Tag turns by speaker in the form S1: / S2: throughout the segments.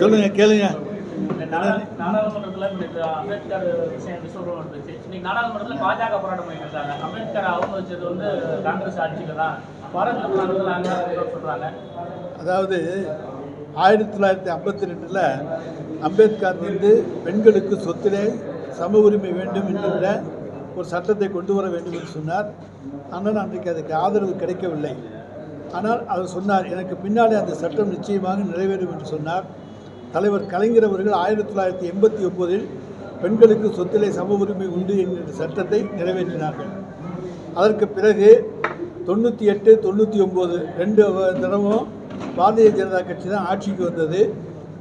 S1: சொல்லுங்க கேளுங்க. அதாவது ஆயிரத்தி தொள்ளாயிரத்தி ஐம்பத்தி ரெண்டில் அம்பேத்கர் வந்து பெண்களுக்கு சொத்திலே சம உரிமை வேண்டும் என்கின்ற ஒரு சட்டத்தை கொண்டு வர வேண்டும் என்று சொன்னார். ஆனால் அன்றைக்கு அதுக்கு ஆதரவு கிடைக்கவில்லை. ஆனால் அவர் சொன்னார் எனக்கு பின்னாலே அந்த சட்டம் நிச்சயமாக நிறைவேறும் என்று சொன்னார். தலைவர் கலைஞர் அவர்கள் ஆயிரத்தி தொள்ளாயிரத்தி எண்பத்தி ஒம்போதில் பெண்களுக்கு சொத்திலே சம உரிமை உண்டு என்கிற சட்டத்தை நிறைவேற்றினார்கள். அதற்கு பிறகு தொண்ணூற்றி எட்டு தொண்ணூற்றி ஒம்பது ரெண்டு தினமும் பாரதிய ஜனதா கட்சி தான் ஆட்சிக்கு வந்தது.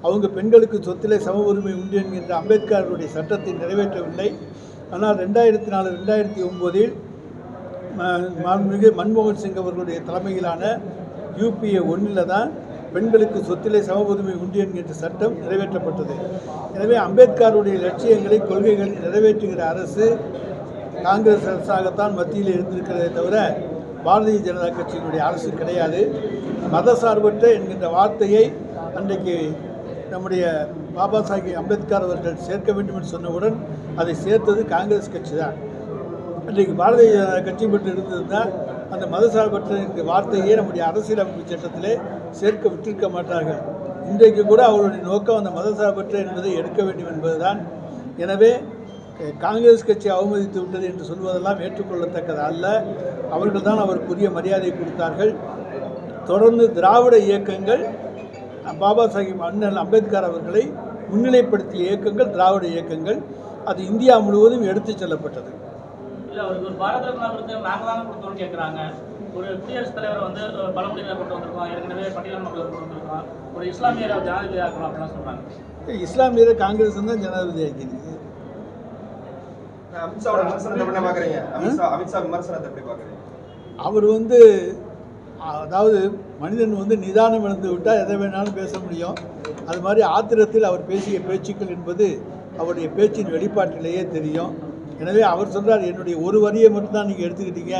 S1: அவங்க பெண்களுக்கு சொத்திலே சம உரிமை உண்டு என்கின்ற அம்பேத்கருடைய சட்டத்தை நிறைவேற்றவில்லை. ஆனால் ரெண்டாயிரத்தி நாலு ரெண்டாயிரத்தி ஒம்போதில் மாண்புமிகு மன்மோகன் சிங் அவர்களுடைய தலைமையிலான யூபிஏ ஒன்றில் தான் பெண்களுக்கு சொத்திலே சம உரிமை உண்டு என்கின்ற சட்டம் நிறைவேற்றப்பட்டது. எனவே அம்பேத்கருடைய லட்சியங்களை கொள்கைகளை நிறைவேற்றுகிற அரசு காங்கிரஸ் அரசாகத்தான் மத்தியில் இருந்திருக்கிறதே தவிர பாரதிய ஜனதா கட்சியினுடைய அரசு கிடையாது. மதசார்பற்ற என்கின்ற வார்த்தையை அன்றைக்கு நம்முடைய பாபா சாஹிப் அம்பேத்கர் அவர்கள் சேர்க்க வேண்டும் என்று சொன்னவுடன் அதை சேர்த்தது காங்கிரஸ் கட்சி தான். அன்றைக்கு பாரதிய ஜனதா கட்சி பெற்று இருந்திருந்தால் அந்த மதசார்பற்ற என்கிற வார்த்தையே நம்முடைய அரசியலமைப்பு சட்டத்திலே சேர்க்க விட்டிருக்க மாட்டார்கள். இன்றைக்கு கூட அவருடைய நோக்கம் அந்த மதசார்பற்ற என்பதை எடுக்க வேண்டும் என்பதுதான். எனவே காங்கிரஸ் கட்சி அவமதித்து விட்டது என்று சொல்வதெல்லாம் ஏற்றுக்கொள்ளத்தக்கது அல்ல. அவர்கள் தான் அவருக்குரிய மரியாதை கொடுத்தார்கள். தொடர்ந்து திராவிட இயக்கங்கள் பாபா சாஹிப் அண்ணல் அம்பேத்கர் அவர்களை முன்னிலைப்படுத்திய இயக்கங்கள் திராவிட இயக்கங்கள் அது இந்தியா முழுவதும் எடுத்துச் செல்லப்பட்டது.
S2: ஒரு குடியரசுத் தலைவர் வந்து பழங்குடியினர் கொண்டு வந்திருக்கோம் ஏற்கனவே பட்டியல் மக்கள் கொண்டு வந்திருக்கோம் ஒரு இஸ்லாமியர் ஜனாதிபதி ஆக்கணும் அப்படிலாம் சொல்றாங்க.
S1: இஸ்லாமியரை காங்கிரஸ் தான் ஜனாதிபதி ஆக்கியிருக்கு.
S3: அமித்ஷாவோட விமர்சனத்தை எப்படி பாக்குறீங்க அமித்ஷா அமித்ஷா விமர்சனத்தை எப்படி பாக்குறீங்க
S1: அவர் வந்து அதாவது மனிதன் வந்து நிதானம் இழந்து விட்டால் எதை வேணாலும் பேச முடியும். அது மாதிரி ஆத்திரத்தில் அவர் பேசிய பேச்சுக்கள் என்பது அவருடைய பேச்சின் வெளிப்பாட்டிலேயே தெரியும். எனவே அவர் சொல்றார் என்னுடைய ஒரு வரியை மட்டும்தான் நீங்கள் எடுத்துக்கிட்டீங்க.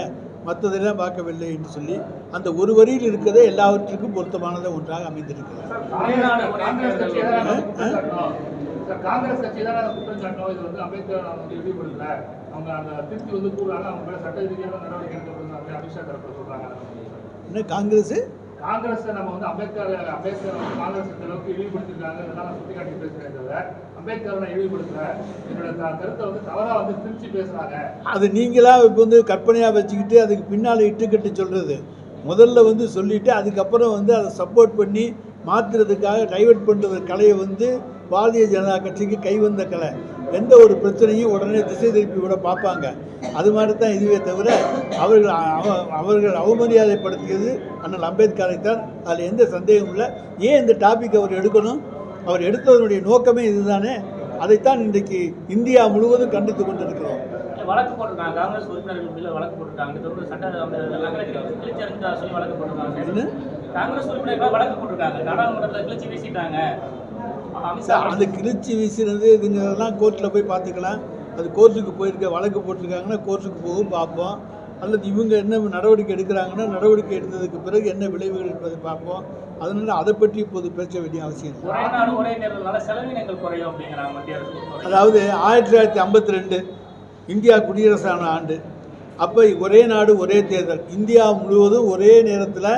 S1: மற்றதெல்லாம் பார்க்கவில்லை என்று சொல்லி அந்த ஒரு வரியில் இருக்கிறதே எல்லாவற்றுக்கும் பொருத்தமானது ஒன்றாக அமைந்திருக்கிறது.
S4: காங்கிரஸ் கட்சி தான் குற்றம் சாட்டணும் இது வந்து அம்பேத்கர் அவங்க வந்து இழிவுபடுத்தல அவங்க அந்த திருப்தி வந்து கூறாங்க அவங்க மேல சட்ட ரீதியான நடவடிக்கை எடுக்கப்படுது அமித்ஷா சொல்றாங்க.
S1: என்ன காங்கிரஸ்?
S4: காங்கிரஸ் நம்ம வந்து அம்பேத்கர் அம்பேத்கர் வந்து காங்கிரஸ் அளவுக்கு இழிவுபடுத்திருக்காங்க இதெல்லாம் பேசுறேன் தவிர அம்பேத்கர் நான் என்னோட கருத்தை வந்து வந்து
S1: அது நீங்களாக இப்போ வந்து கற்பனையாக வச்சுக்கிட்டு அதுக்கு பின்னால் இட்டுக்கட்டு சொல்கிறது முதல்ல வந்து சொல்லிவிட்டு அதுக்கப்புறம் வந்து அதை சப்போர்ட் பண்ணி மாற்றுறதுக்காக டைவர்ட் பண்ணுற கலையை வந்து பாரதிய ஜனதா கட்சிக்கு கைவந்த கலை. எந்த ஒரு பிரச்சனையும் உடனே திசை திருப்பி விட பார்ப்பாங்க. அது மாதிரி தான் இதுவே தவிர அவர்கள் அவ- அவர்கள் அவமரியாதைப்படுத்தியது அண்ணல் அம்பேத்கரை தான் அதில் எந்த சந்தேகமும் இல்லை. ஏன் இந்த டாபிக் அவர் எடுக்கணும்? அவர் எடுத்ததனுடைய நோக்கமே இதுதானே? அதைத்தான் இன்றைக்கு இந்தியா முழுவதும் கண்டித்து கொண்டிருக்கிறோம்.
S2: வழக்கு போட்டிருக்காங்க. காங்கிரஸ் உறுப்பினர்கள் மீது வழக்கு போட்டிருக்காங்க. இது வந்து சட்ட அந்த நகரை கிழிச்சு அறிஞ்சா சொல்லி வழக்கு போட்டிருக்காங்க.
S1: என்ன?
S2: காங்கிரஸ் உறுப்பினர்கள் வழக்கு போட்டிருக்காங்க. நாடாளுமன்றத்தில் கிழிச்சு வீசிட்டாங்க. அமித்ஷா
S1: சார், அது கிழிச்சி வீசினது இதுங்கிறதெல்லாம் கோர்ட்டில் போய் பார்த்துக்கலாம். அது கோர்ட்டுக்கு போயிருக்க வழக்கு போட்டிருக்காங்கன்னா கோர்ட்டுக்கு போகும் பார்ப்போம். அல்லது இவங்க என்ன நடவடிக்கை எடுக்கிறாங்கன்னா நடவடிக்கை எடுத்ததுக்கு பிறகு என்ன விளைவுகள் என்பதை பார்ப்போம். அதனால அதை பற்றி இப்போது பேச வேண்டிய அவசியம் இல்லை. அதாவது ஆயிரத்தி தொள்ளாயிரத்தி ஐம்பத்தி ரெண்டு இந்தியா குடியரசான ஆண்டு. அப்போ ஒரே நாடு ஒரே தேர்தல். இந்தியா முழுவதும் ஒரே நேரத்தில்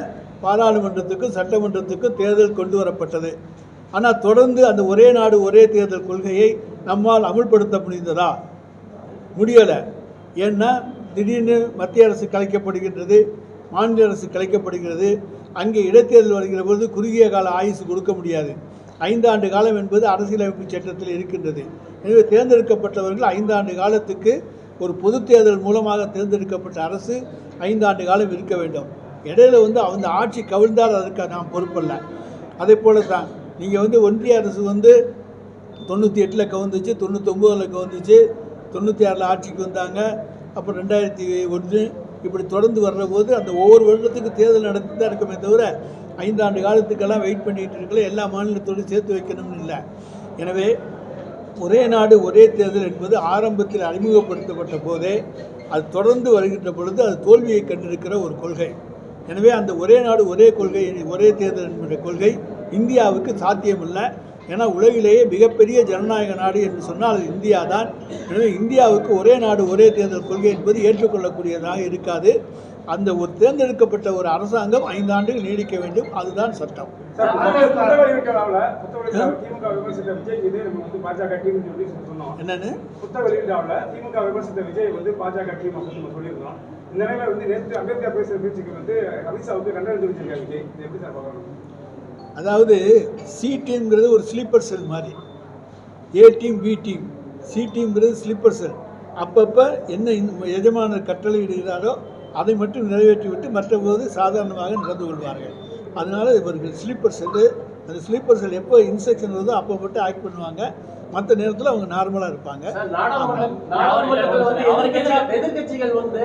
S1: பாராளுமன்றத்துக்கும் சட்டமன்றத்துக்கும் தேர்தல் கொண்டு வரப்பட்டது. ஆனால் தொடர்ந்து அந்த ஒரே நாடு ஒரே தேர்தல் கொள்கையை நம்மால் அமுல்படுத்த முடிந்ததா? முடியலை. ஏன்னா திடீர்னு மத்திய அரசு கலைக்கப்படுகின்றது மாநில அரசு கலைக்கப்படுகிறது அங்கே இடைத்தேர்தல் வருகிற பொழுது குறுகிய கால ஆயுசு கொடுக்க முடியாது. ஐந்தாண்டு காலம் என்பது அரசியலமைப்பு சட்டத்தில் இருக்கின்றது. எனவே தேர்ந்தெடுக்கப்பட்டவர்கள் ஐந்தாண்டு காலத்துக்கு ஒரு பொது தேர்தல் மூலமாக தேர்ந்தெடுக்கப்பட்ட அரசு ஐந்தாண்டு காலம் இருக்க வேண்டும். இடையில வந்து அந்த ஆட்சி கவிழ்ந்தால் அதற்கு நாம் பொறுப்பல்ல. அதே போல தான் நீங்கள் வந்து ஒன்றிய அரசு வந்து தொண்ணூற்றி எட்டில் கவுந்துச்சு தொண்ணூத்தொம்போதில் கவுந்துச்சு தொண்ணூற்றி ஆறில் ஆட்சிக்கு வந்தாங்க அப்புறம் ரெண்டாயிரத்தி ஒன்று இப்படி தொடர்ந்து வர்ற போது அந்த ஒவ்வொரு வருடத்துக்கு தேர்தல் நடத்தி தான் இருக்குமே தவிர ஐந்தாண்டு காலத்துக்கெல்லாம் வெயிட் பண்ணிகிட்டு இருக்கல. எல்லா மாநிலத்தோடு சேர்த்து வைக்கணும்னு இல்லை. எனவே ஒரே நாடு ஒரே தேர்தல் என்பது ஆரம்பத்தில் அறிமுகப்படுத்தப்பட்ட போதே அது தொடர்ந்து வருகின்ற பொழுது அது தோல்வியை கண்டிருக்கிற ஒரு கொள்கை. எனவே அந்த ஒரே நாடு ஒரே கொள்கை ஒரே தேர்தல் என்கிற கொள்கை இந்தியாவுக்கு சாத்தியமில்லை. ஏன்னா உலகிலேயே மிகப்பெரிய ஜனநாயக நாடு என்று சொன்னால் அது இந்தியா தான் எனவே இந்தியாவுக்கு ஒரே நாடு ஒரே தேர்தல் கொள்கை என்பது ஏற்றுக்கொள்ளக்கூடியதாக இருக்காது. அந்த ஒரு தேர்ந்தெடுக்கப்பட்ட ஒரு அரசாங்கம் ஐந்து ஆண்டுகள் நீடிக்க வேண்டும். அதுதான் சட்டம். என்னன்னு?
S5: இந்த நிலையில வந்து நேற்று அம்பேத்கர் பேசுற பேச்சுக்கு வந்து அமித்ஷாவுக்கு கண்டனம் தெரிவிச்சிருக்காரு விஜய். எப்படி சார் பார்க்கணும்?
S1: அதாவது சி டீம்ங்கிறது ஒரு ஸ்லீப்பர் செல் மாதிரி. A team B team C டீம்ங்கிறது sleeper cell அப்பப்போ என்ன இந்த எஜமானர் கட்டளை இடுகிறாரோ அதை மட்டும் நிறைவேற்றிவிட்டு மற்றபோது சாதாரணமாக நடந்து கொள்வார்கள். அதனால் இவர்கள் ஸ்லீப்பர் செல்லு அந்த ஸ்லீப்பர் செல் எப்போ இன்ஸ்ட்ரக்ஷன் வருதோ அப்போ மட்டும் ஆக்ட் பண்ணுவாங்க. மற்ற நேரத்தில் அவங்க நார்மலாக இருப்பாங்க.
S6: நாடாளுமன்றத்தில் வந்து எதிர்க்கட்சிகள் எதிர்க்கட்சிகள் வந்து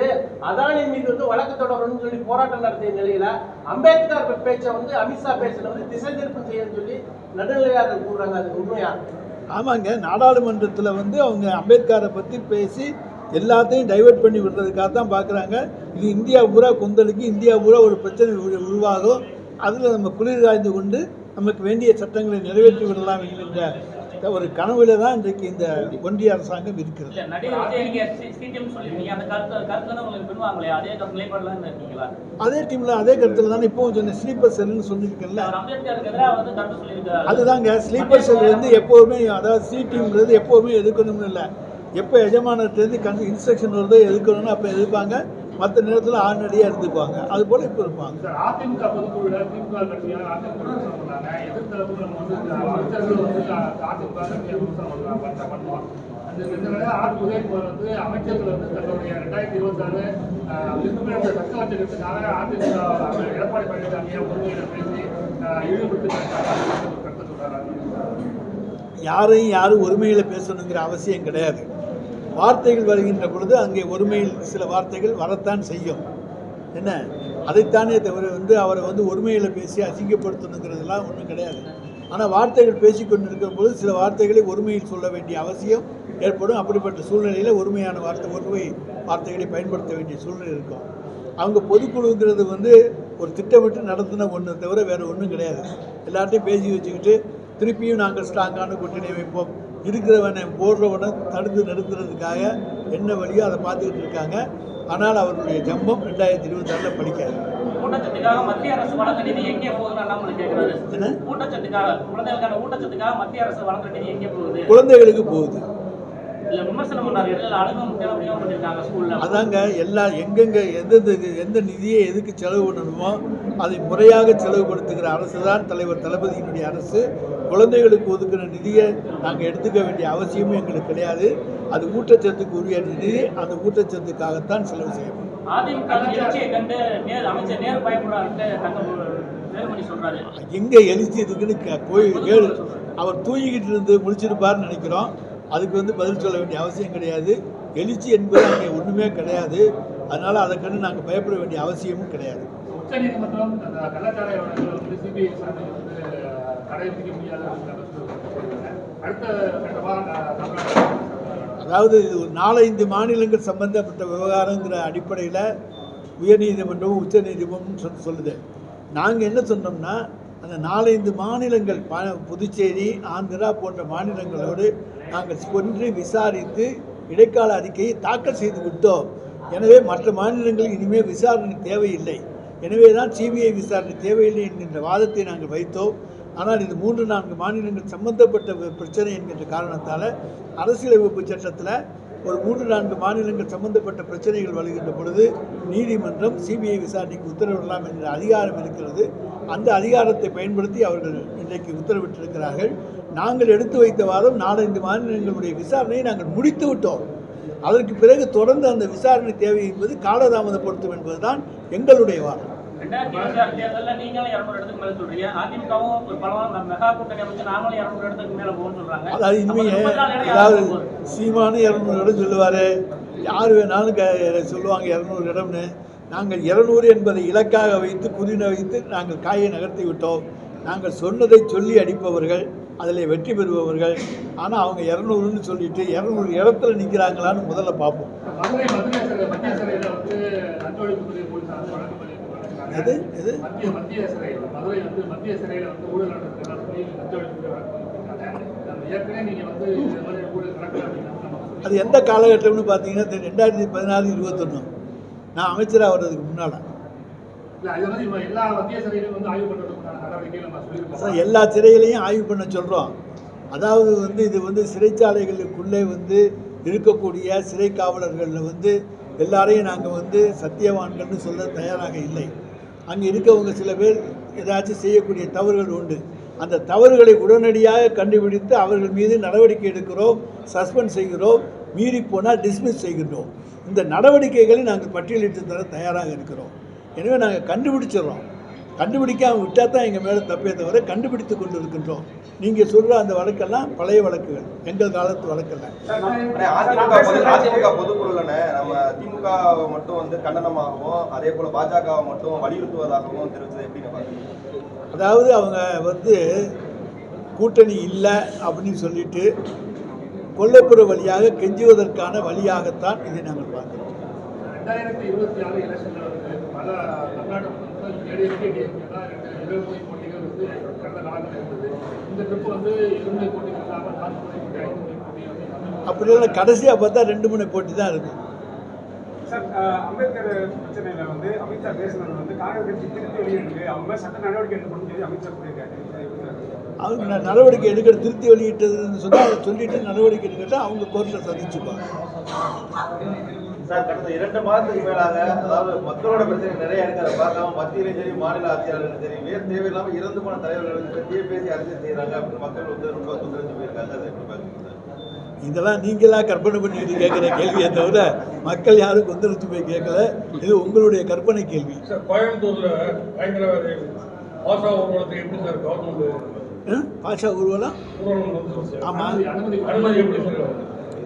S6: அதானி மீது வந்து வழக்கு தொடரணும்னு சொல்லி போராட்டம் நடத்திய நிலையில அம்பேத்கர் பேச்சை வந்து அமித்ஷா பேச்சுல வந்து திசை திருப்பம் செய்யணும்னு சொல்லி நடுநிலையாளர் கூறுறாங்க. அது உண்மையா?
S1: ஆமாங்க. நாடாளுமன்றத்தில் வந்து அவங்க அம்பேத்கரை பற்றி பேசி எல்லாத்தையும் டைவர்ட் பண்ணி விடுறதுக்காக தான் பார்க்குறாங்க இது இந்தியா பூரா கொந்தளிக்கு இந்தியா பூரா ஒரு பிரச்சனை உரு- உருவாகும். அதில் நம்ம குளிர் காய்ந்து கொண்டு நமக்கு வேண்டிய சட்டங்களை நிறைவேற்றி விடலாம் என்கின்ற ஒரு கனவுல தான் இன்றைக்கு இந்த ஒன்றிய அரசாங்கம் இருக்கிறது.
S2: அதே
S1: டீமில் அதே கருத்தில் தானே இப்போவும் சொன்ன ஸ்லீப்பர்
S2: கருத்து சொல்லியிருக்காரு.
S1: அதுதாங்க ஸ்லீப்பர் செல் வந்து எப்போவுமே அதாவது சி டீம்ங்கிறது எப்போவுமே எதுக்கணும்னு இல்லை. எப்போ எஜமானர்கிட்டருந்து கண் இன்ஸ்ட்ரக்ஷன் வருதோ எதுக்கணும்னு அப்போ எதிர்ப்பாங்க. மற்ற நேரத்தில் ஆடினடியாக இருந்துக்குவாங்க. அது போல் இப்போ இருப்பாங்க யாரையும் யாரும் ஒருமையில் பேசணுங்கிற அவசியம் கிடையாது. வார்த்தைகள் வருகின்ற பொழுது அங்கே ஒருமையில் சில வார்த்தைகள் வரத்தான் செய்யும். என்ன? அதைத்தானே தவிர வந்து அவரை வந்து ஒருமையில் பேசி அசிங்கப்படுத்தணுங்கிறதுலாம் ஒன்றும் கிடையாது. ஆனால் வார்த்தைகள் பேசிக்கொண்டு இருக்கிற பொழுது சில வார்த்தைகளை ஒருமையில் சொல்ல வேண்டிய அவசியம் ஏற்படும். அப்படிப்பட்ட சூழ்நிலையில் ஒருமையான வார்த்தை ஒருமை வார்த்தைகளை பயன்படுத்த வேண்டிய சூழ்நிலை இருக்கும். அவங்க பொதுக்குழுங்கிறது வந்து ஒரு திட்டமிட்டு நடத்தின ஒன்று தவிர வேறு ஒன்றும் கிடையாது. எல்லார்ட்டையும் பேசி வச்சுக்கிட்டு திருப்பியும் நாங்கள் ஸ்ட்ராங்கான கூட்டணி வைப்போம். இருக்கிறவனை போடுறவனை தடுத்து நிறுத்துறதுக்காக என்ன வழியோ அதை பார்த்துக்கிட்டு இருக்காங்க. ஆனால் அவர்களுடைய ஜம்பம் ரெண்டாயிரத்தி இருபத்தாறில் படிக்காது.
S2: ஊட்டச்சத்துக்காக மத்திய அரசு வழங்க நிதி எங்கே போகுதுன்னு அண்ணாமலை கேட்கிறாரு.
S1: என்ன?
S2: ஊட்டச்சத்துக்காக குழந்தைகளுக்கான ஊட்டச்சத்துக்காக மத்திய அரசு வழங்குற நிதி எங்கே போகுது?
S1: குழந்தைகளுக்கு போகுது. அதாங்க எல்லா எங்கெங்க எந்தெந்த எந்த நிதியை எதுக்கு செலவு பண்ணணுமோ அதை முறையாக செலவுபடுத்துகிற அரசு தான் தலைவர் தளபதியினுடைய அரசு. குழந்தைகளுக்கு ஒதுக்கிற நிதியை நாங்கள் எடுத்துக்க வேண்டிய அவசியமும் எங்களுக்கு கிடையாது. அது ஊட்டச்சத்துக்கு உரிய நிதி அந்த ஊட்டச்சத்துக்காகத்தான் செலவு செய்யப்படும். எங்கே எழுச்சி இருக்குன்னு போய் கேளு. அவர் தூங்கிக்கிட்டு இருந்து முழிச்சிருப்பார்னு நினைக்கிறோம். அதுக்கு வந்து பதில் சொல்ல வேண்டிய அவசியம் கிடையாது. எழுச்சி என்பது அங்கே ஒன்றுமே கிடையாது. அதனால் அதை கண்டு நாங்கள் பயப்பட வேண்டிய அவசியமும் கிடையாது.
S4: உச்ச நீதிமன்றம்
S1: அதாவது இது ஒரு நாலஞ்சு மாநிலங்கள் சம்பந்தப்பட்ட விவகாரங்கிற அடிப்படையில் உயர்நீதிமன்றமும் உச்சநீதிமன்றமும் சொல் சொல்லுது. நாங்கள் என்ன சொன்னோம்னா அந்த நாலஞ்சு மாநிலங்கள் ப புதுச்சேரி ஆந்திரா போன்ற மாநிலங்களோடு நாங்கள் ஒன்று விசாரித்து இடைக்கால அறிக்கையை தாக்கல் செய்து விட்டோம். எனவே மற்ற மாநிலங்களில் இனிமேல் விசாரணை தேவையில்லை. எனவே தான் சிபிஐ விசாரணை தேவையில்லை என்கின்ற வாதத்தை நாங்கள் வைத்தோம். ஆனால் இது மூன்று நான்கு மாநிலங்கள் சம்பந்தப்பட்ட பிரச்சனை என்கின்ற காரணத்தால் அரசியலமைப்பு சட்டத்தில் ஒரு மூன்று நான்கு மாநிலங்கள் சம்பந்தப்பட்ட பிரச்சனைகள் வருகின்ற பொழுது நீதிமன்றம் சிபிஐ விசாரணைக்கு உத்தரவிடலாம் என்ற அதிகாரம் இருக்கிறது. அந்த அதிகாரத்தை பயன்படுத்தி அவர்கள் இன்றைக்கு உத்தரவிட்டிருக்கிறார்கள். நாங்கள் எடுத்து வைத்த வாதம் நாலஞ்சு மாநிலங்களுடைய விசாரணையை நாங்கள் முடித்து விட்டோம். அதற்கு பிறகு தொடர்ந்து அந்த விசாரணை தேவை என்பது காலதாமதப்படுத்தும் என்பதுதான் எங்களுடைய
S2: சொல்றாங்க.
S1: அதாவது
S2: அப்ப
S1: இனிமே
S2: முப்பத்தி நாலு இடம்
S1: அதாவது? சீமானு இரநூறு இடம் சொல்லுவார். யார் வேணாலும் சொல்லுவாங்க இரநூறு இடம்னு. நாங்கள் இரநூறு என்பதை இலக்காக வைத்து குறின வைத்து நாங்கள் காயை நகர்த்தி விட்டோம். நாங்கள் சொன்னதை சொல்லி அடிப்பவர்கள். அதில் வெற்றி பெறுபவர்கள். ஆனால் அவங்க இரநூறுன்னு சொல்லிட்டு இரநூறு இடத்துல நிற்கிறாங்களான்னு முதல்ல பார்ப்போம். எது? எது? அது எந்த காலகட்டம்னு பார்த்தீங்கன்னா ரெண்டாயிரத்தி பதினாறு இருபத்தொன்று நான் அமைச்சராக வர்றதுக்கு முன்னால்.
S4: எல்லா ஆய்வு
S1: சார் எல்லா சிறைகளையும் ஆய்வு பண்ண சொல்கிறோம் அதாவது வந்து இது வந்து சிறைச்சாலைகளுக்குள்ளே வந்து இருக்கக்கூடிய சிறை காவலர்களில் வந்து எல்லாரையும் நாங்கள் வந்து சத்தியவான்கள்னு சொல்ல தயாராக இல்லை. அங்கே இருக்கவங்க சில பேர் ஏதாச்சும் செய்யக்கூடிய தவறுகள் உண்டு. அந்த தவறுகளை உடனடியாக கண்டுபிடித்து அவர்கள் மீது நடவடிக்கை எடுக்கிறோம் சஸ்பெண்ட் செய்கிறோம் மீறி போனால் டிஸ்மிஸ் செய்கின்றோம். இந்த நடவடிக்கைகளை நாங்கள் பட்டியலிட்டு தர தயாராக இருக்கிறோம். எனவே நாங்கள் கண்டுபிடிச்சிடுறோம். கண்டுபிடிக்காம விட்டால் தான் எங்கள் மேலே தப்பே தவிர கண்டுபிடித்து கொண்டு இருக்கின்றோம் நீங்கள் சொல்கிற அந்த வழக்கெல்லாம் பழைய வழக்குகள். எங்கள் காலத்து வழக்கல்ல.
S3: அண்ணே, அதிமுக பொது- அதிமுக பொதுக்குழுல நம்ம திமுக மட்டும் வந்து கண்டனமாகவும் அதே போல பாஜகவை மட்டும் வலியுறுத்துவதாகவும் தெரிவித்தது எப்படின்னு
S1: அதாவது அவங்க வந்து கூட்டணி இல்லை அப்படின்னு சொல்லிட்டு கொல்லைப்புற வழியாக கெஞ்சுவதற்கான வழியாகத்தான் இதை நாங்கள் பார்க்கிறோம்.
S4: ரெண்டாயிரத்தி இருபத்தி ஆறு எலெக்ஷன்ல வந்து பல தமிழ்நாடு முதல் ஏடிஎம்கே டிஎம்கே தான் ரெண்டு இருபது போட்டிகள் வந்து கடந்த காலத்தில் இருந்தது இந்த ட்ரிப் வந்து இருமுனை போட்டிகள் இல்லாமல் நான்கு முனை போட்டி ஐந்து முனை போட்டி வந்து தமிழ்
S1: அப்படியெல்லாம் கடைசியாக பார்த்தா ரெண்டு முனை போட்டி தான் இருக்கும்
S5: சார் அம்பேத்கர் பிரச்சனையில வந்து அமித்ஷா பேசுனது வந்து காங்கிரஸ் கட்சி திருத்தி அவங்க மேல சட்ட நடவடிக்கை எடுக்கணும்னு சொல்லி அமித்ஷா சொல்லியிருக்காரு?
S1: அவங்க நடவடிக்கை எடுக்கிற திருத்தி வெளியிட்டதுன்னு சொன்னால் அதை சொல்லிட்டு நடவடிக்கை எடுக்கட்டா அவங்க கோர்ட்டில் சந்திச்சுப்பாங்க.
S7: சார் கடந்த இரண்டு மாதத்துக்கு மேலாக அதாவது மக்களோட பிரச்சனை நிறைய இருக்கு. அதை பார்க்காம மத்தியிலும் சரி மாநில ஆட்சியாளர்களும் சரி வேறு தேவையில்லாம இறந்து போன தலைவர்கள் பற்றியே பேசி அரசியல் செய்யறாங்க அப்படின்னு மக்கள் வந்து ரொம்ப தொந்தரவு போயிருக்காங்க. அதை எப்படி பாக்குறீங்க சார்?
S1: இதெல்லாம் நீங்களா கற்பனை பண்ணிட்டு கேட்குற கேள்வியை தவிர மக்கள் யாரும் கொந்தளிச்சு போய் கேட்கல. இது உங்களுடைய கற்பனை கேள்வி.
S8: சார் கோயம்புத்தூர்ல பயங்கரவாதி ஊர்வலத்துக்கு எப்படி சார் கவர்மெண்ட்?
S1: பாஷா ஊர்வலம்? ஆமாம்
S4: அனுமதி
S8: அனுமதி எப்படி சார்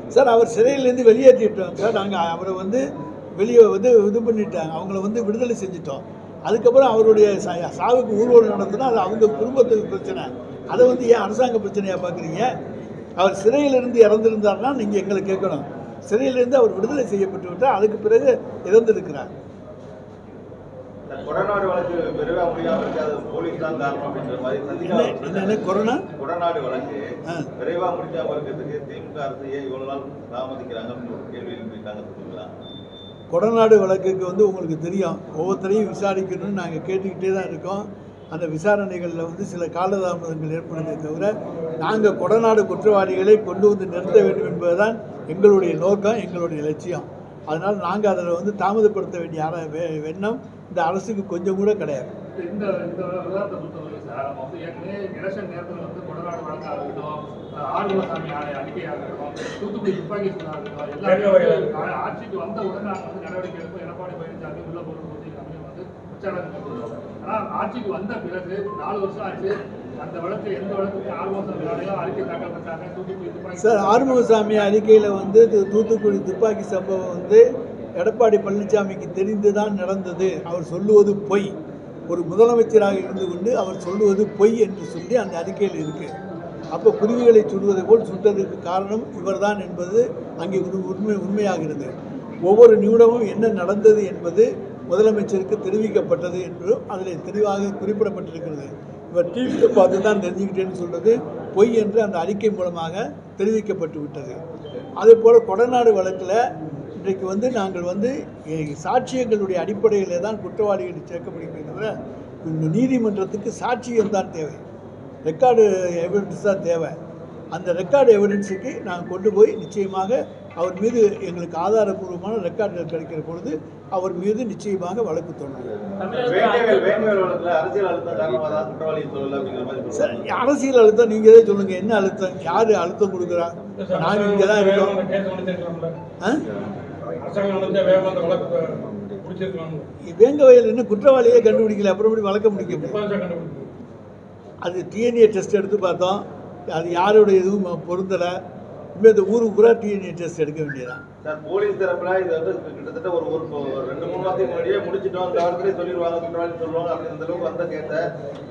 S1: சார் அவர் சிறையிலேருந்து வெளியேற்றிட்டோம் சார். நாங்கள் அவரை வந்து வெளியே வந்து இது பண்ணிட்டாங்க. அவங்கள வந்து விடுதலை செஞ்சிட்டோம். அதுக்கப்புறம் அவருடைய சா- சாவுக்கு ஊர்வலம் நடத்தினா அது அவங்க குடும்பத்துக்கு பிரச்சனை. அதை வந்து ஏன் அரசாங்க பிரச்சனையாக பார்க்குறீங்க அவர் சிறையிலிருந்து இறந்துருந்தார்னா நீங்கள் எங்களை கேட்கணும். சிறையிலிருந்து அவர் விடுதலை செய்யப்பட்டு விட்டால் அதுக்கு பிறகு இறந்திருக்கிறார்.
S7: கொடநாடு வழக்கு விரைவா முடியாம இருக்கு அது போலீஸ் தான் காரணம் அப்படின்ற மாதிரி சந்திகா
S1: கொரோனா?
S7: கொடநாடு வழக்கு. விரைவா முடிக்காம இருக்கிறதுக்கு திமுக அரசு ஏன் இவ்வளவு நாள் தாமதிக்கிறாங்க அப்படின்னு ஒரு கேள்வி எழுப்பியிருக்காங்க சொல்லுங்களா
S1: கொடநாடு வழக்குக்கு வந்து உங்களுக்கு தெரியும். ஒவ்வொருத்தரையும் விசாரிக்கணும்னு நாங்கள் கேட்டுக்கிட்டே தான் இருக்கோம். அந்த விசாரணைகளில் வந்து சில காலதாமதங்கள் ஏற்படுதே தவிர நாங்கள் கொடநாடு குற்றவாளிகளை கொண்டு வந்து நிறுத்த வேண்டும் என்பதுதான் எங்களுடைய நோக்கம் எங்களுடைய லட்சியம். அதனால் நாங்கள் அதில் வந்து தாமதப்படுத்த வேண்டிய எண்ணம் இந்த அரசுக்கு கொஞ்சம் கூட கிடையாது.
S4: இந்த இந்த விவகாரத்தை பொறுத்தவரை சார் நம்ம வந்து ஏற்கனவே எலெக்ஷன் நேரத்தில் வந்து கொடநாடு வழக்காக இருக்கட்டும் ஆறுமுகசாமி ஆணை அறிக்கையாக இருக்கட்டும் தூத்துக்குடி துப்பாக்கி சூடாக இருக்கட்டும். எல்லாமே ஆட்சிக்கு வந்த உடனே நாங்கள் வந்து நடவடிக்கை எடுப்போம். எடப்பாடி பழனிசாமி உள்ள பொருள் கம்மி வந்து உச்சாரணம் கொடுத்தோம் ஆனால் ஆட்சிக்கு வந்த பிறகு நாலு வருஷம் ஆச்சு. அந்த வழக்கு எந்த வழக்குக்கு ஆறுமுகசாமி ஆணையம் அறிக்கை தாக்கல் பண்ணாங்க தூத்துக்குடி துப்பாக்கி
S1: சார் ஆறுமுகசாமி அறிக்கையில் வந்து து- தூத்துக்குடி துப்பாக்கி சம்பவம் வந்து எடப்பாடி பழனிசாமிக்கு தெரிந்து தான் நடந்தது. அவர் சொல்லுவது பொய். ஒரு முதலமைச்சராக இருந்து கொண்டு அவர் சொல்லுவது பொய் என்று சொல்லி அந்த அறிக்கையில் இருக்கு. அப்போ குருவிகளை சுடுவதை போல் சுட்டதற்கு காரணம் இவர்தான் என்பது அங்கே ஒரு உண்மை உண்மையாகிறது. ஒவ்வொரு நிமிடமும் என்ன நடந்தது என்பது முதலமைச்சருக்கு தெரிவிக்கப்பட்டது என்றும் அதில் தெளிவாக குறிப்பிடப்பட்டிருக்கிறது. இவர் டிவியில் பார்த்து தான் தெரிஞ்சுக்கிட்டேன்னு சொல்வது பொய் என்று அந்த அறிக்கை மூலமாக தெரிவிக்கப்பட்டு விட்டது. அதே போல் கொடநாடு வழக்கில் இன்றைக்கு வந்து நாங்கள் வந்து சாட்சியங்களுடைய அடிப்படையில் தான் குற்றவாளிகளை சேர்க்கப்படுகிறே தவிர இந்த நீதிமன்றத்துக்கு சாட்சியம் தான் தேவை. ரெக்கார்டு எவிடன்ஸ் தான் தேவை. அந்த ரெக்கார்டு எவிடன்ஸுக்கு நாங்கள் கொண்டு போய் நிச்சயமாக அவர் மீது எங்களுக்கு ஆதாரபூர்வமான ரெக்கார்டுகள் கிடைக்கிற பொழுது அவர் மீது நிச்சயமாக வழக்கு
S7: மாதிரி
S1: சார். அரசியல் அழுத்தம் நீங்கள் தான் சொல்லுங்கள் என்ன அழுத்தம்? யார் அழுத்தம் கொடுக்குறா? நாங்கள் இங்கே தான் இருக்கோம். ஆ?
S8: அந்த
S1: வேங்க வயல் இன்னும் குற்றவாளியே கண்டுபிடிக்கல அப்புறம் எப்படி
S8: துப்பாக்கி கண்டுபிடிச்சு
S1: அது டிஎன்ஏ டெஸ்ட் எடுத்து பார்த்தோம். அது யாரோட எதுவும் பொருந்தலை. இனிமேல் இந்த ஊருக்கு பூரா டிஎன்ஏ டெஸ்ட் எடுக்க வேண்டியதான்
S7: சார் போலீஸ் தரப்புல இது வந்து கிட்டத்தட்ட ஒரு ஒரு ரெண்டு மூணு மாதத்துக்கு முன்னாடியே முடிச்சிட்டோம். இந்த வாரத்திலே சொல்லிடுவாங்க குற்றவாளி சொல்லுவாங்க. அப்படி இந்த அளவுக்கு வந்த கேட்ட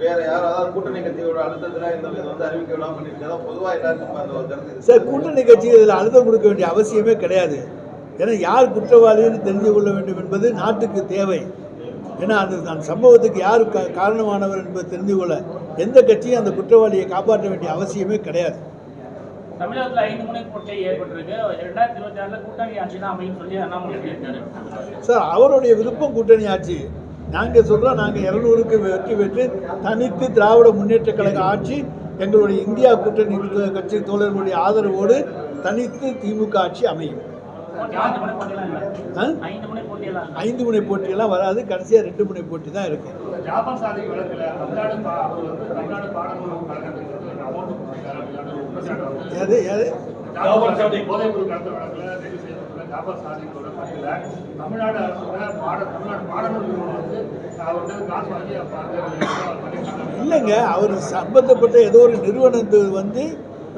S7: வேற யாரும் அதாவது கூட்டணி கட்சியோட அழுத்தத்துல இந்த இது வந்து அறிவிக்க விடாம பண்ணிருக்காங்க பொதுவா எல்லாருக்கும் அந்த ஒரு கருத்து.
S1: சார் கூட்டணி கட்சி இதில் அழுத்தம் கொடுக்க வேண்டிய அவசியமே கிடையாது. ஏன்னா யார் குற்றவாளின்னு தெரிந்து கொள்ள வேண்டும் என்பது நாட்டுக்கு தேவை. ஏன்னா அது அந்த சம்பவத்துக்கு யார் கா காரணமானவர் என்பது தெரிந்து கொள்ள எந்த கட்சியும் அந்த குற்றவாளியை காப்பாற்ற வேண்டிய அவசியமே கிடையாது.
S2: தமிழகத்துல ஐந்து முனை போட்டி ஏற்பட்டிருக்கு. ரெண்டாயிரத்தி இருபத்தி ஆறுல கூட்டணி ஆட்சி தான் அமையும் சொல்லி அண்ணாமலை சொல்லியிருக்காரு.
S1: சார் அவருடைய விருப்பம் கூட்டணி ஆட்சி. நாங்கள் சொல்கிறோம் நாங்கள் இரநூறுக்கு வெற்றி பெற்று தனித்து திராவிட முன்னேற்ற கழக ஆட்சி எங்களுடைய இந்தியா கூட்டணி கட்சி தோழர்களுடைய ஆதரவோடு தனித்து திமுக ஆட்சி அமையும்.
S2: ஐந்து முனை போட்டியெல்லாம்
S1: வராது. கடைசியாக ரெண்டு முனை போட்டி தான்
S4: வந்து
S1: எது
S4: தமிழ்நாடு பாட தமிழ்நாடு பாடநூல் வந்து அவர் வந்து காசு வாங்கி
S1: இல்லைங்க அவர் சம்பந்தப்பட்ட ஏதோ ஒரு நிறுவனத்தை வந்து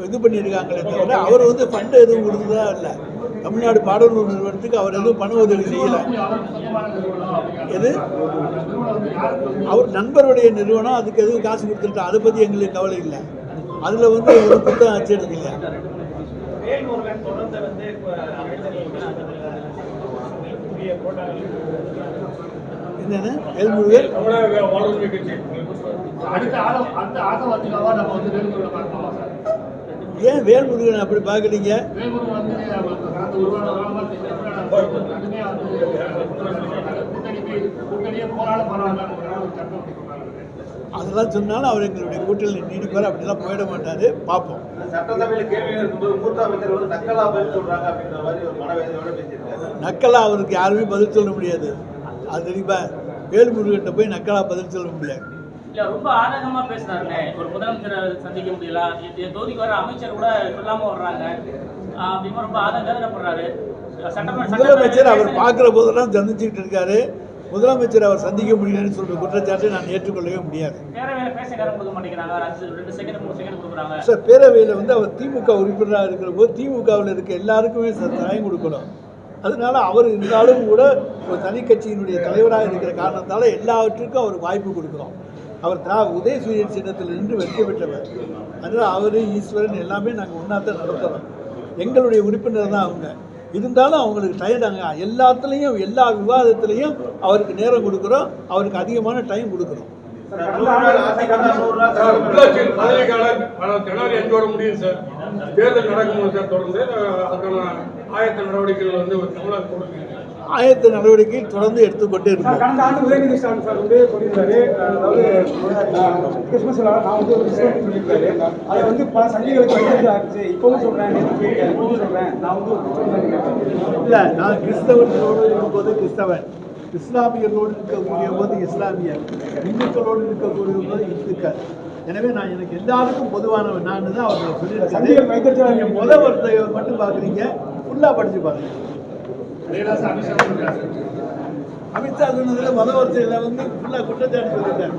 S1: இது பண்ணியிருக்காங்களே தவிர அவர் வந்து ஃபண்டு எதுவும் கொடுத்ததா இல்லை. தமிழ்நாடு பாடநூல் நிறுவனத்துக்கு அவர் எதுவும் பண உதவி செய்யலை. எது? அவர் நண்பருடைய நிறுவனம் அதுக்கு எதுவும் காசு கொடுத்துருக்கா? அதை பற்றி எங்களுக்கு கவலை இல்லை. அதில் வந்து ஒரு புத்தகம் அச்சடிக்கல
S2: வேல்முருகன் வந்து
S1: என்னென்ன வேல்முருகன் ஏன் வேல்முருகன் அப்படி பார்க்குறீங்க?
S4: கூட்டணி
S1: அதெல்லாம் சொன்னாலும் அவர் எங்களுடைய கூட்டணியில் நீடிப்பார் அப்படிலாம் போயிட மாட்டார். பார்ப்போம்.
S7: சட்டசபையில கேள்வி இருக்கும்போது மூத்த அமைச்சர் வந்து நக்கலா பதில் சொல்றாங்க அப்படின்ற மாதிரி ஒரு மனவேதனையோட பேசியிருக்காரு.
S1: நக்கலா அவருக்கு யாருமே பதில் சொல்ல முடியாது. அது தெரியுமா? வேல்முருகன்ட்ட போய் நக்கலா பதில் சொல்ல முடியாது.
S2: இல்ல ரொம்ப ஆதங்கமா பேசுறாருண்ணே ஒரு முதலமைச்சரை சந்திக்க முடியல. தொகுதிக்கு வர அமைச்சர் கூட சொல்லாம வர்றாங்க. அப்படிமா ரொம்ப ஆதங்கப்படுறாரு
S1: முதலமைச்சர் அவர் பார்க்குற போதெல்லாம் சந்திச்சுக்கிட்டு இருக்காரு. முதலமைச்சர் அவர் சந்திக்க முடியலன்னு சொல்ற குற்றச்சாட்டை நான் ஏற்றுக்கொள்ளவே முடியாது. சார் பேரவையில் வந்து அவர் திமுக உறுப்பினராக இருக்கிற போது திமுகவில் இருக்க எல்லாருக்குமே நியாயம் கொடுக்கணும். அதனால அவர் இருந்தாலும் கூட ஒரு தனி கட்சியினுடைய தலைவராக இருக்கிற காரணத்தால் எல்லாவற்றுக்கும் அவர் வாய்ப்பு கொடுக்குறோம் அவர் திரா உதயசூரிய சின்னத்தில் நின்று வெற்றி பெற்றவர். அதனால் அவர் ஈஸ்வரன் எல்லாமே நாங்கள் ஒன்றா தான் நடத்துகிறோம் எங்களுடைய உறுப்பினர் தான் அவங்க. இருந்தாலும் அவங்களுக்கு டயர்டாங்க எல்லாத்துலேயும் எல்லா விவாதத்துலேயும் அவருக்கு நேரம் கொடுக்குறோம். அவருக்கு அதிகமான டைம் கொடுக்குறோம்.
S8: சார் முடியும் தேர்தல் நடக்கும் சார் தொடர்ந்து அதுக்கான ஆயத்த நடவடிக்கைகள் வந்து தமிழக கொடுக்குறீங்க
S1: ஆயத்த நடவடிக்கை தொடர்ந்து எடுத்துக்கொண்டே இருக்கும்
S5: கடந்த ஆண்டு உதயநிதி ஸ்டாலின் சார் வந்து சொல்லியிருந்தாரு. அதாவது அஹ், கிறிஸ்மஸ்ல நான் வந்து ஒரு விஷயம் சொல்லியிருக்காரு. அதை வந்து பல சங்கிகளுக்கு வந்து ஆச்சு இப்பவும் சொல்றேன் இப்பவும் சொல்றேன். நான் வந்து
S1: இல்லை நான் கிறிஸ்தவர்களோடு இருக்கும்போது கிறிஸ்தவன். இஸ்லாமியர்களோடு இருக்கக்கூடிய போது இஸ்லாமியர். இந்துக்களோடு இருக்கக்கூடிய போது இந்துக்கள். எனவே நான் எனக்கு எல்லாருக்கும் பொதுவானவன். நான் தான் அவர்
S5: சங்கிகள்
S1: சொல்லியிருக்காரு
S5: வைத்திருக்கிறாங்க.
S1: நீங்கள் முத வார்த்தையை மட்டும் பார்க்குறீங்க. ஃபுல்லாக படிச்சு
S4: அதேதான் சார் அமித்ஷா சொன்னதுல
S1: அமித்ஷா சொன்னதில் வந்து ஃபுல்லாக குற்றச்சாட்டு சொல்லிட்டார்.